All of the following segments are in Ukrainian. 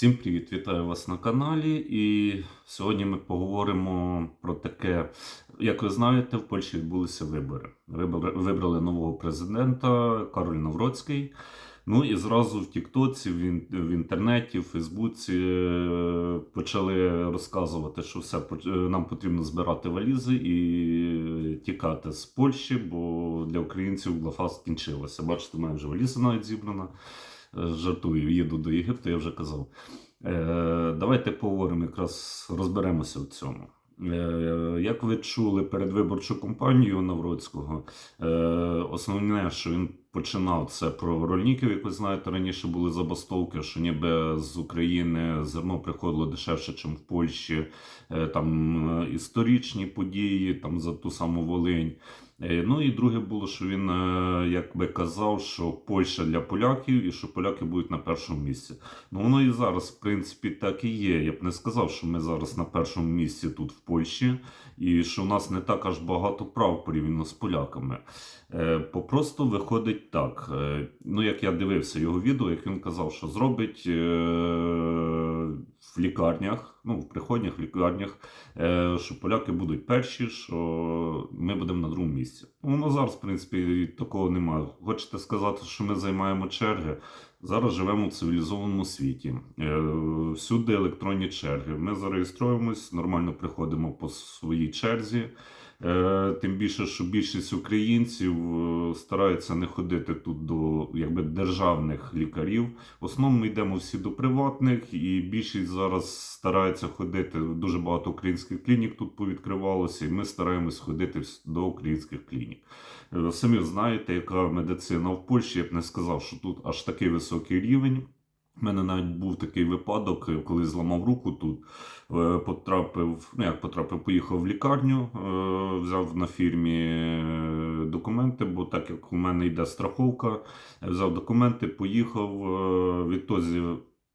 Всім привіт! Вітаю вас на каналі. І сьогодні ми поговоримо про таке. Як ви знаєте, в Польщі відбулися вибори. Вибрали нового президента Кароль Навроцький. Ну і зразу в Тіктоці, в, інтернеті, в Фейсбуці е, почали розказувати, що все е, нам потрібно збирати валізи і тікати з Польщі, бо для українців лафа скінчилася. Бачите, в мене вже валіза навіть зібрана. Жартую, їду до Єгипту, я вже казав. Е, давайте поговоримо, якраз розберемося в цьому. Е, як ви чули передвиборчу кампанію Навроцького, е, основне, що він починав, це про рольників. Як ви знаєте, раніше були забастовки, що ніби з України зерно приходило дешевше, ніж в Польщі. Е, там е, історичні події, там за ту саму Волинь. Е, Ну і друге було, що він якби казав, що Польща для поляків і що поляки будуть на першому місці. Ну воно і зараз, в принципі, так і є. Я б не сказав, що ми зараз на першому місці тут в Польщі, і що в нас не так аж багато прав порівняно з поляками. Е, Попросту виходить так. Е, Ну, як я дивився його відео, як він казав, що зробить е, в лікарнях, ну, в приходнях лікарнях, е, що поляки будуть перші, що ми будемо на другому місці. Ну, Воно зараз, в принципі, такого немає. Хочете сказати, що ми займаємо черги? Зараз живемо в цивілізованому світі. Всюди електронні черги. Ми зареєструємось, нормально приходимо по своїй черзі. Е, Тим більше, що більшість українців е, стараються не ходити тут до якби, державних лікарів. В основному йдемо всі до приватних, і більшість зараз старається ходити. Дуже багато українських клінік тут повідкривалося, і ми стараємось ходити до українських клінік. Е, Самі знаєте, яка медицина в Польщі. Я б не сказав, що тут аж такий високий рівень. У мене навіть був такий випадок, е, коли зламав руку тут. е, Потрапив, ну як потрапив, поїхав в лікарню, е, взяв на фірмі документи, бо так як у мене йде страховка, взяв документи, поїхав. Відтоді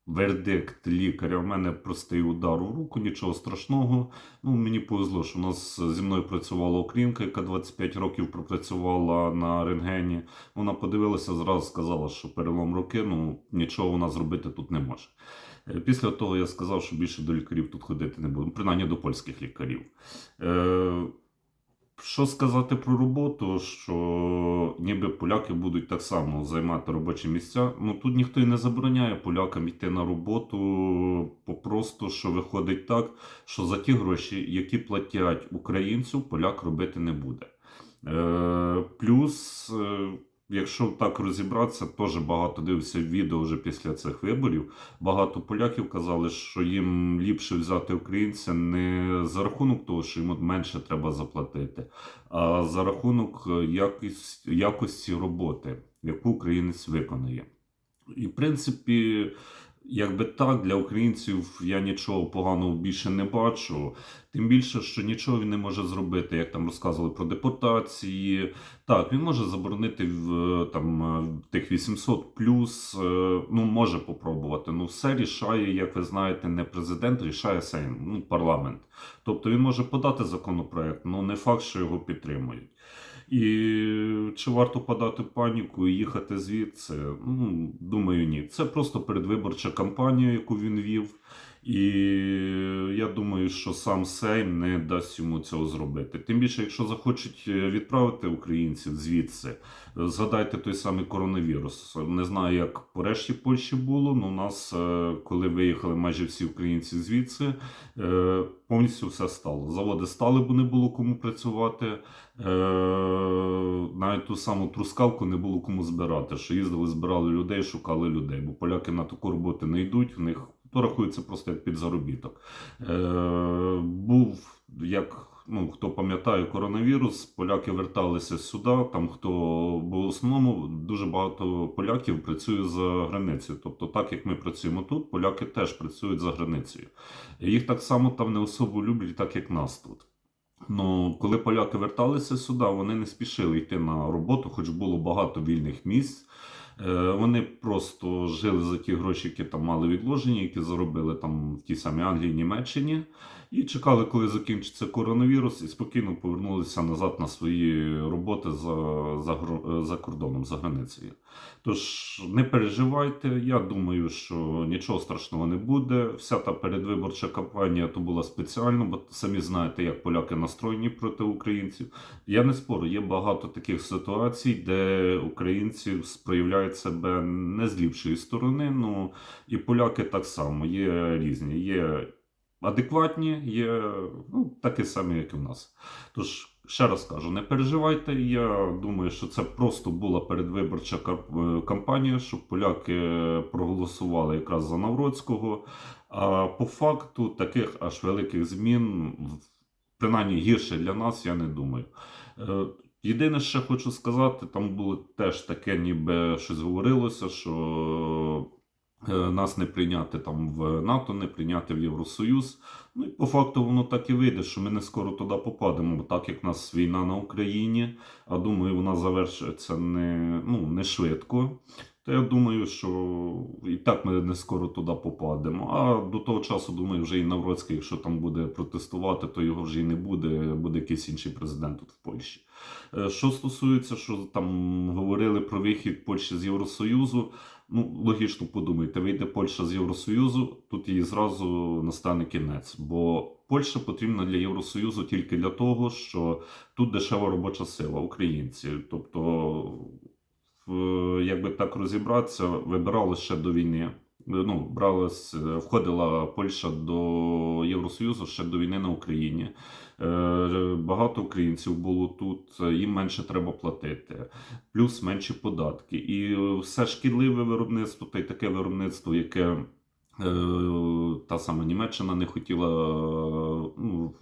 вердикт лікаря. У мене простий удар у руку, нічого страшного. Ну, мені повезло, що у нас зі мною працювала українка, яка 25 років пропрацювала на рентгені. Вона подивилася, зразу сказала, що перелом руки, ну нічого вона зробити тут не може. Е, Після того я сказав, що більше до лікарів тут ходити не буду, принаймні до польських лікарів. Е, що сказати про роботу, що ніби поляки будуть так само займати робочі місця. Ну тут ніхто і не забороняє полякам йти на роботу, попросту, що виходить так, що за ті гроші, які платять українцю, поляк робити не буде. Е, плюс, е, якщо так розібратися, теж багато дивився відео вже після цих виборів. Багато поляків казали, що їм ліпше взяти українця не за рахунок того, що йому менше треба заплатити, а за рахунок якості, якості роботи, яку українець виконує. І, в принципі, якби так, для українців я нічого поганого більше не бачу. Тим більше, що нічого він не може зробити, як там розказували про депортації. Так, він може заборонити в там е, тих 800 плюс, е, ну може попробувати. Ну, все рішає, як ви знаєте, не президент, рішає Сейм, ну, парламент. Тобто він може подати законопроект, але не факт, що його підтримують. І чи варто подати паніку і їхати звідси? Ну, думаю, ні. Це просто передвиборча кампанія, яку він вів. І я думаю, що сам Сейм не дасть йому цього зробити. Тим більше, якщо захочуть е, відправити українців звідси, згадайте той самий коронавірус. Не знаю, як по решті Польщі було, але у нас, е, коли виїхали майже всі українці звідси, е, повністю все стало. Заводи стали, бо не було кому працювати. Навіть ту саму трускавку не було кому збирати. Що їздили, збирали людей, шукали людей, бо поляки на таку роботу не йдуть. В них то рахується просто як підзаробіток. Е, був як. Ну, хто пам'ятає коронавірус, поляки верталися сюди. Там хто бо в основному дуже багато поляків працює за границею. Тобто, так як ми працюємо тут, поляки теж працюють за границею. Їх так само там не особо люблять, так як нас тут. Ну, коли поляки верталися сюди, вони не спішили йти на роботу, хоч було багато вільних місць. Е, Вони просто жили за ті гроші, які там мали відложені, які заробили там в тій самій Англії, Німеччині. І чекали, коли закінчиться коронавірус, і спокійно повернулися назад на свої роботи за, за, за кордоном, за границею. Тож не переживайте, я думаю, що нічого страшного не буде. Вся та передвиборча кампанія то була спеціально, бо самі знаєте, як поляки настроєні проти українців. Я не спорю, є багато таких ситуацій, де українці проявляють себе не з ліпшої сторони. Ну і поляки так само є різні. Є адекватні, є ну, такі самі, як і в нас. Тож, ще раз кажу, не переживайте. Я думаю, що це просто була передвиборча е, кампанія, щоб поляки проголосували якраз за Навроцького. А по факту таких аж великих змін, принаймні гірше для нас, я не думаю. Єдине, що хочу сказати, там було теж таке, ніби щось говорилося, що е, нас не прийняти там в НАТО, не прийняти в Євросоюз. Ну і по факту воно так і вийде, що ми не скоро туди попадемо, так як в нас війна на Україні, а думаю, вона завершиться не, ну, не швидко. То я думаю, що і так ми не скоро туди попадемо. А до того часу, думаю, вже і Навроцький, якщо там буде протестувати, то його вже і не буде, буде якийсь інший президент тут в Польщі. Е, Що стосується, що там говорили про вихід Польщі з Євросоюзу, ну логічно подумайте, вийде Польща з Євросоюзу, тут їй зразу настане кінець. Бо Польща потрібна для Євросоюзу тільки для того, що тут дешева робоча сила, українці. Тобто, в- якби так розібратися, вибирали ще до війни. Ну, бралась, е, входила Польща до Євросоюзу ще до війни на Україні. Е, Багато українців було тут, їм менше треба платити, плюс менші податки. І все шкідливе виробництво, та й таке виробництво, яке е, та сама Німеччина не хотіла ну,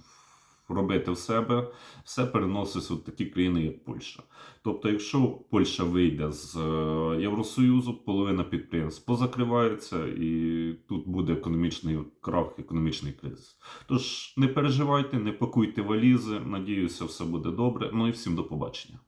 робити в себе, все переноситься в такі країни, як Польща. Тобто, якщо Польща вийде з е, Євросоюзу, половина підприємств позакривається, і тут буде економічний крах, економічний кризис. Тож не переживайте, не пакуйте валізи. Надіюся, все буде добре. Ну і всім до побачення.